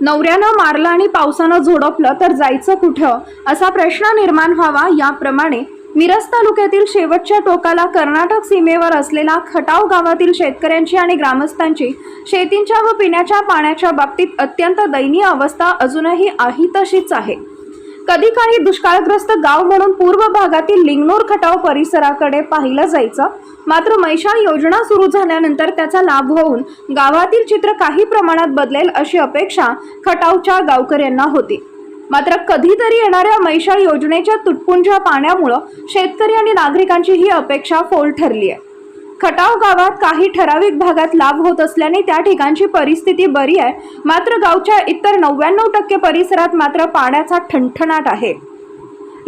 नवऱ्यानं मारलं आणि पावसानं झोडपलं तर जायचं कुठं? असा प्रश्न निर्माण व्हावा याप्रमाणे मिरज तालुक्यातील शेवटच्या टोकाला कर्नाटक सीमेवर असलेला खटाव गावातील शेतकऱ्यांची आणि ग्रामस्थांची शेतींच्या व पिण्याच्या पाण्याच्या बाबतीत अत्यंत दयनीय अवस्था अजूनही आहे तशीच आहे. कधी काही दुष्काळग्रस्त गाव म्हणून पूर्व भागातील लिंगनोर खटाव परिसराकडे पाहिलं जायचं. मात्र मैशाळ योजना सुरू झाल्यानंतर त्याचा लाभ होऊन गावातील चित्र काही प्रमाणात बदलेल अशी अपेक्षा खटावच्या गावकऱ्यांना होती. मात्र कधीतरी येणाऱ्या मैशाळ योजनेच्या तुटपुंज्या पाण्यामुळं शेतकरी आणि नागरिकांची ही अपेक्षा फोल ठरली आहे खटाव गावात काही ठराविक भागात लाभ होत असल्याने त्या ठिकाणची परिस्थिती बरी आहे. मात्र गावच्या इतर नव्याण्णव टक्के परिसरात मात्र पाण्याचा ठणठणाट आहे.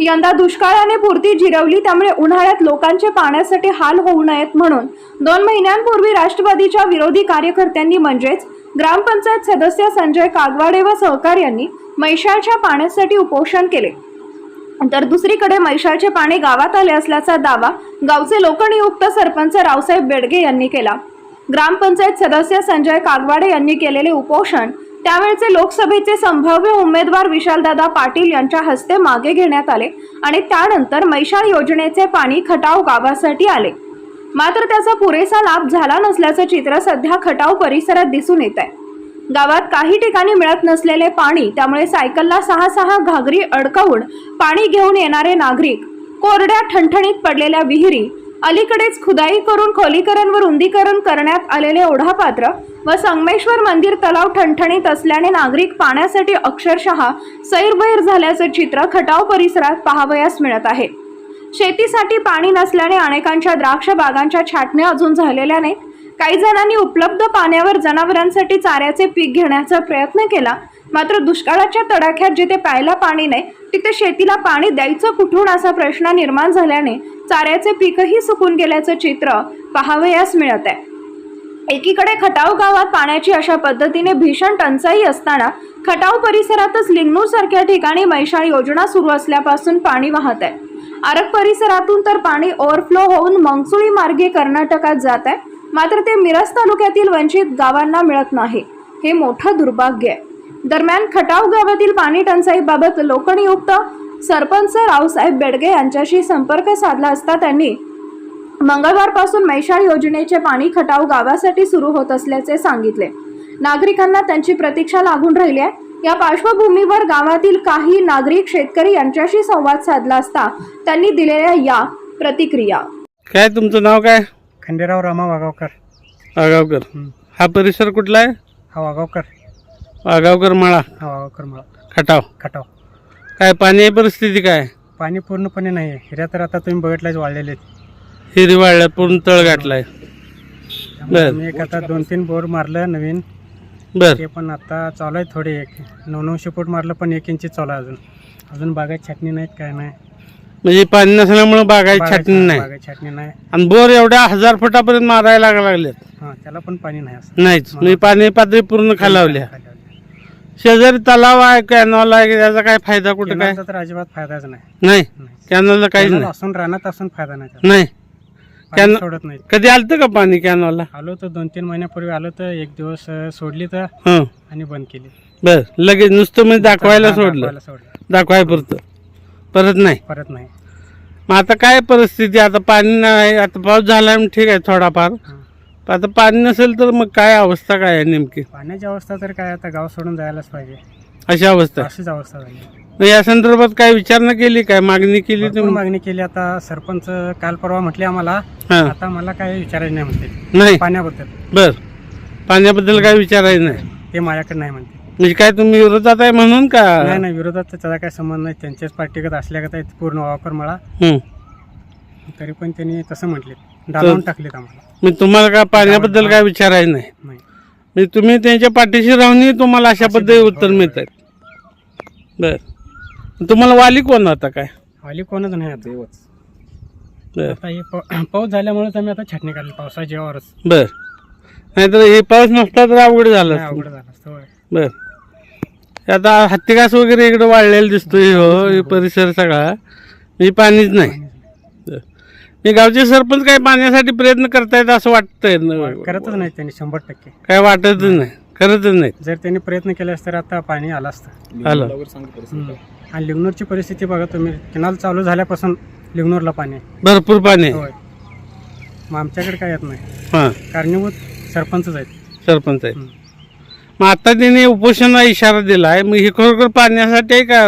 यंदा दुष्काळाने पुरती जिरवली त्यामुळे उन्हाळ्यात लोकांचे पाण्यासाठी हाल होऊ नयेत म्हणून दोन महिन्यांपूर्वी राष्ट्रवादीच्या विरोधी कार्यकर्त्यांनी म्हणजेच ग्रामपंचायत सदस्य संजय कागवाडे व सहकार्यांनी मैशाळच्या पाण्यासाठी उपोषण केले. तर दुसरीकडे मैशाळचे पाणी गावात आले असल्याचा दावा गावचे लोकनियुक्त सरपंच रावसाहेब बेडगे यांनी केला. ग्रामपंचायत सदस्य संजय कागवाडे यांनी केलेले उपोषण त्यावेळचे लोकसभेचे संभाव्य उमेदवार विशालदादा पाटील यांच्या हस्ते मागे घेण्यात आले आणि त्यानंतर मैशाळ योजनेचे पाणी खटाव गावासाठी आले. मात्र त्याचा पुरेसा लाभ झाला नसल्याचं चित्र सध्या खटाव परिसरात दिसून येत आहे. गावात काही ठिकाणी मिळत नसलेले पाणी त्यामुळे सायकलला सहा सहा घागरी अडकवून पाणी घेऊन येणारे नागरिक. कोरड्या ठणठणीत पडलेल्या विहिरी. अलीकडेच खुदाई करून खोलीकरण व रुंदीकरण करण्यात आलेले ओढापात्र व संगमेश्वर मंदिर तलाव ठणठणीत असल्याने नागरिक पाण्यासाठी अक्षरशः सैरभैर झाल्याचं चित्र खटाव परिसरात पाहावयास मिळत आहे. शेतीसाठी पाणी नसल्याने अनेकांच्या द्राक्ष बागांच्या छाटण्या अजून झालेल्या नाहीत. काही जणांनी उपलब्ध पाण्यावर जनावरांसाठी चाऱ्याचे पीक घेण्याचा प्रयत्न केला. मात्र दुष्काळाच्या तडाख्यात जिथे प्यायला पाणी नाही तिथे शेतीला पाणी द्यायचं कुठून असा प्रश्न निर्माण झाल्याने चाऱ्याचे पीकही सुकून गेल्याचं चित्र पाहावयास मिळत आहे एकीकडे खटाव गावात पाण्याची अशा पद्धतीने भीषण टंचाई असताना खटाव परिसरातच लिंगणूर सारख्या ठिकाणी मैशाळ योजना सुरू असल्यापासून पाणी वाहत आहे आरग परिसरातून तर पाणी ओव्हरफ्लो होऊन मंगसुळी मार्गे कर्नाटकात जात आहे मात्र ते मिरज तालुक्यातील वंचित गावांना मिळत नाही. हे मोठं दुर्भाग्य आहे. दरम्यान खटाव गावातील पाणी टंचाईबाबत लोकनियुक्त सरपंच रावसाहेब बेडगे यांच्याशी संपर्क साधला असता त्यांनी मंगळवारपासून मैशाळ योजनेचे पाणी खटाव गावासाठी सुरू होत असल्याचे सांगितले. नागरिकांना त्यांची प्रतीक्षा लागून राहिली आहे. या पार्श्वभूमीवर गावातील काही नागरिक शेतकरी यांच्याशी संवाद साधला असता त्यांनी दिलेल्या या प्रतिक्रिया. काय तुमचं नाव काय? खंडेराव रामा वागावकर वागावकर हं. परिसर कुठला आहे? हा वागावकर वागावकर माळा. हा वागावकर मला खटाव. खटाव. काय पाणी परिस्थिती काय? पाणी पूर्णपणे नाही आहे. हिऱ्या तर आता तुम्ही बघितल्याच वाढलेले आहेत. हिरवाळ्या पूर्ण तळ गाठलाय. बर. मी एक आता दोन तीन बोर मारलं नवीन. बर. ते पण आता चालू आहे थोडे एक. नऊ नऊशे फूट मारलं पण एक इंची चालू आहे अजून. अजून बागायत छाटणी नाहीत काय नाही. म्हणजे पाणी नसल्यामुळे बागायची बागायत- छाटणी नाही. बागायत छाटणी नाही. आणि बोर एवढ्या हजार फुटापर्यंत मारायला लागा लागलेत. हां त्याला पण पाणी नाही असं. नाहीच. म्हणजे पाणी पातळी पूर्ण खालावल्या. शेजारी तलाव आहे कॅनॉल आहे त्याचा काय फायदा कुठे काय? केनालचा तर अजिबात फायदाच नाही. नाही. नाही. कॅनॉलला काहीच केनाल नाही. असून रानात असून फायदा नाही त्याला. नाही. पाणी केनाल- सोडत नाही कधी आलतं का पाणी कॅनॉलला आलो तर दोन तीन महिन्यापूर्वी आलो तर एक दिवस अं, सोडली तर हं. आणि बंद केली. बर लगेच नुसतं म्हणजे दाखवायला हा, सोडलं. दाखवायला सोडलं. दाखवाय पुरतं परत नाही. परत नाही. मग आता काय परिस्थिती? आता पाणी नाही आता पाऊस झाला ठीक आहे थोडाफार. हां. पण आता पाणी नसेल तर मग काय अवस्था काय आहे नेमकी? पाण्याची अवस्था तर काय आता गाव सोडून जायलाच पाहिजे. अशी अवस्था आहे. अशीच अवस्था झाली. मग या संदर्भात काय विचारणा केली काय? मागणी केली भरपूर तुम्ही? मागणी केली. आता सरपंच काल परवा म्हटले आम्हाला हा. आता मला काय विचारायचं नाही म्हणते. नाही. पाण्याबद्दल. बर. पाण्याबद्दल काय विचारायचं नाही. ते माझ्याकडे नाही म्हणते. म्हणजे काय तुम्ही विरोधात आहे म्हणून का? नाही नाही विरोधात तर त्याचा काही संबंध नाही. त्यांच्याच पार्टीगत असल्यागत आहेत पूर्ण वापर मला हं. तरी पण त्यांनी तसं म्हटले डालवून टाकलेत आम्हाला. मग तुम्हाला काय पाण्याबद्दल काय विचारायचं नाही. नाही. म्हणजे तुम्ही त्यांच्या पाठीशी राहूनही तुम्हाला अशा पद्धती उत्तर मिळत आहेत बर. तुम्हाला वाली कोण होता काय? वाली कोणच नाही आता. बर. आता हे पाऊ- पाऊस झाल्यामुळेच आम्ही आता छाटणी काढली पावसाच्या जेव्हावरच बर. नाहीतर हे पाऊस नसता तर अवघड झालं असतं. अवघड झालं असतं होय. बर. हे आता हत्तीघास वगैरे इकडे वाढलेला दिसतोय हो हे परिसर सगळा. म्हणजे पाणीच नाही. हे गावचे सरपंच काय पाण्यासाठी प्रयत्न करतायत असं वाटतंय? करतच नाही त्यांनी शंभर टक्के. काय वाटतच नाही करतच नाहीत. जर त्यांनी प्रयत्न केले असते तर आता पाणी आलं असतं. आलं. आणि लिग्नूरची परिस्थिती बघा तुम्ही केनाल चालू झाल्यापासून लिग्नूरला पाणी. भरपूर पाणी मग आमच्याकडे काय येत नाही. हां. कारणीभूत सरपंचच आहेत. सरपंच आहे हं. मग आता त्यांनी उपोषणाला इशारा दिला आहे मग हे खरोखर पाण्यासाठी आहे का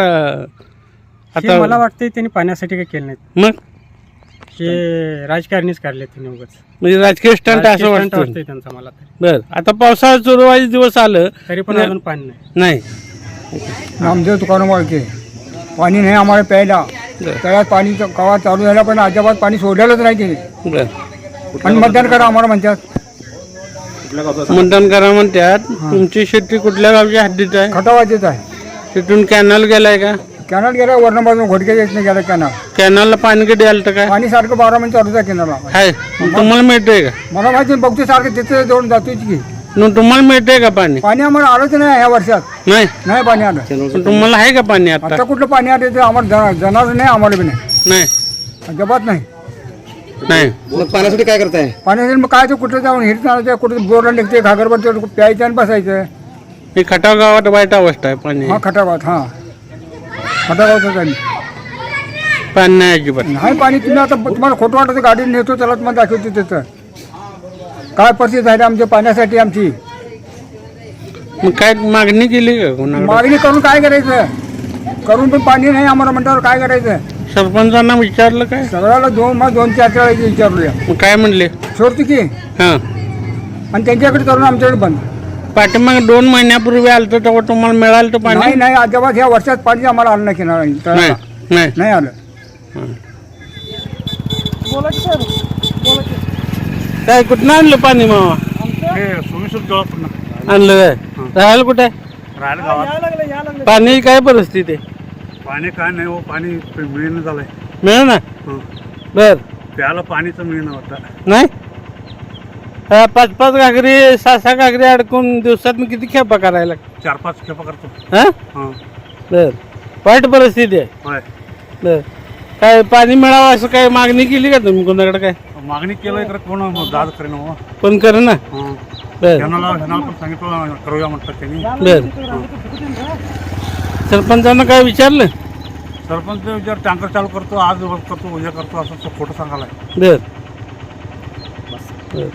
हे मला आता वाटतं त्यांनी पाण्यासाठी काही केलं नाहीत. मग? हे राजकारणीच काढले त्यांनी उगाच. म्हणजे राजकीय स्टंट राजकीय असं stunt वाटतं वाटतंय. त्यांचा मला तरी. बर. आता पावसाळा सुरू व्हायचे दिवस आलं. तरी पण नाही. अजून पाणी नाही. नाही. नामदेव तुकाराम वाळके पाणी नाही आम्हाला प्यायला. तळ्यात पाणी कवा चालू झाला पण अजिबात पाणी सोडलेलंच नाही तिने. बर. आणि मतदान करा आम्हाला म्हणतात. मुंडण करा म्हणतात. तुमची शेती कुठल्या गावच्या हद्दीत आहे? खटावाचेच आहे. तिथून कॅनल गेलाय का? कॅनल गेला वर्ण बाजून घोटके येत नाही गेला कॅनल कॅनलला पाणी कधी आलं तर काय? पाणी सारखं बारा महिने चालूच आहे कॅनलला आहे मग तुम्हाला मिळतंय का? मला माहिती नाही, बघतो सारखं तिथे जाऊन जातोच की. मग तुम्हाला मिळतंय का पाणी? पाणी आम्हाला आलंच नाही ह्या वर्षात. नाही? नाही पाणी आलं. पण तुम्हाला आहे का पाणी आता? आता कुठलं पाणी आलं ते आम्हाला जनावर नाही आम्हाला बी नाही. नाही. अजिबात नाही. नाही. मग पाण्यासाठी काय करताय? पाण्यासाठी मग काय ते कुठं जाऊन हिरत आणायचं कुठं बोरला निघते घागरवर प्यायचं आणि बसायचं. हे खटाव गावात वाईट अवस्था आहे पाणी. हा खटागावात हा. खटागावचं पाणी पाणी नाही अजिबात. नाही पाणी तुम्ही आता तुम्हाला खोटं वाटतं गाडी नेतो त्याला तुम्हाला दाखवतो तिथं. काय परिस्थिती झाली आमच्या पाण्यासाठी आमची? मग काय मागणी केली का कोणाकडे मागणी करून काय करायचं? करून पण पाणी नाही आम्हाला म्हणल्यावर काय करायचं? सरपंचांना विचारलं काय? सगळ्याला दोन मग दोन चार चार वेळेस विचारूया मग काय म्हणले? सोडतो की. हां. आणि त्यांच्याकडे करून आमच्याकडे बंद. पाठीमाग दोन महिन्यापूर्वी आलं तर तेव्हा तुम्हाला मिळालं तर पाणी? नाही नाही अजिबात ह्या वर्षात पाणी आम्हाला आलं नाही किनारा नाही नाही. नाही आलं. काय कुठं आणलं पाणी मावा आणलं काय? राहायला कुठे? पाणी काय परिस्थिती? आहे पाणी काय नाही हो पाणी मिळणं झालंय. मिळेल ना हं. बर. प्यायला पाणीचं मिळणं होतं नाही? हा, पाच पाच घागरी सहा सहा घागरी अडकून दिवसात किती खेपा करायला चार पाच खेपा करतो. हा? हं. बर. वाईट परिस्थिती आहे. होय. बर. काय पाणी मिळावं असं काय मागणी केली का तुम्ही कोणाकडे काय? मागणी केलंय तर कोण दाद करेन हो. पण कर ना हं. बर. ह्यानाला ह्यानाला पण सांगितलं करूया म्हणतात त्यांनी. बर. सरपंचानं काय विचारलं? सरपंच विचार टँकर चालू करतो आज करतो उद्या करतो असं खोटं सांगायला बर. बर.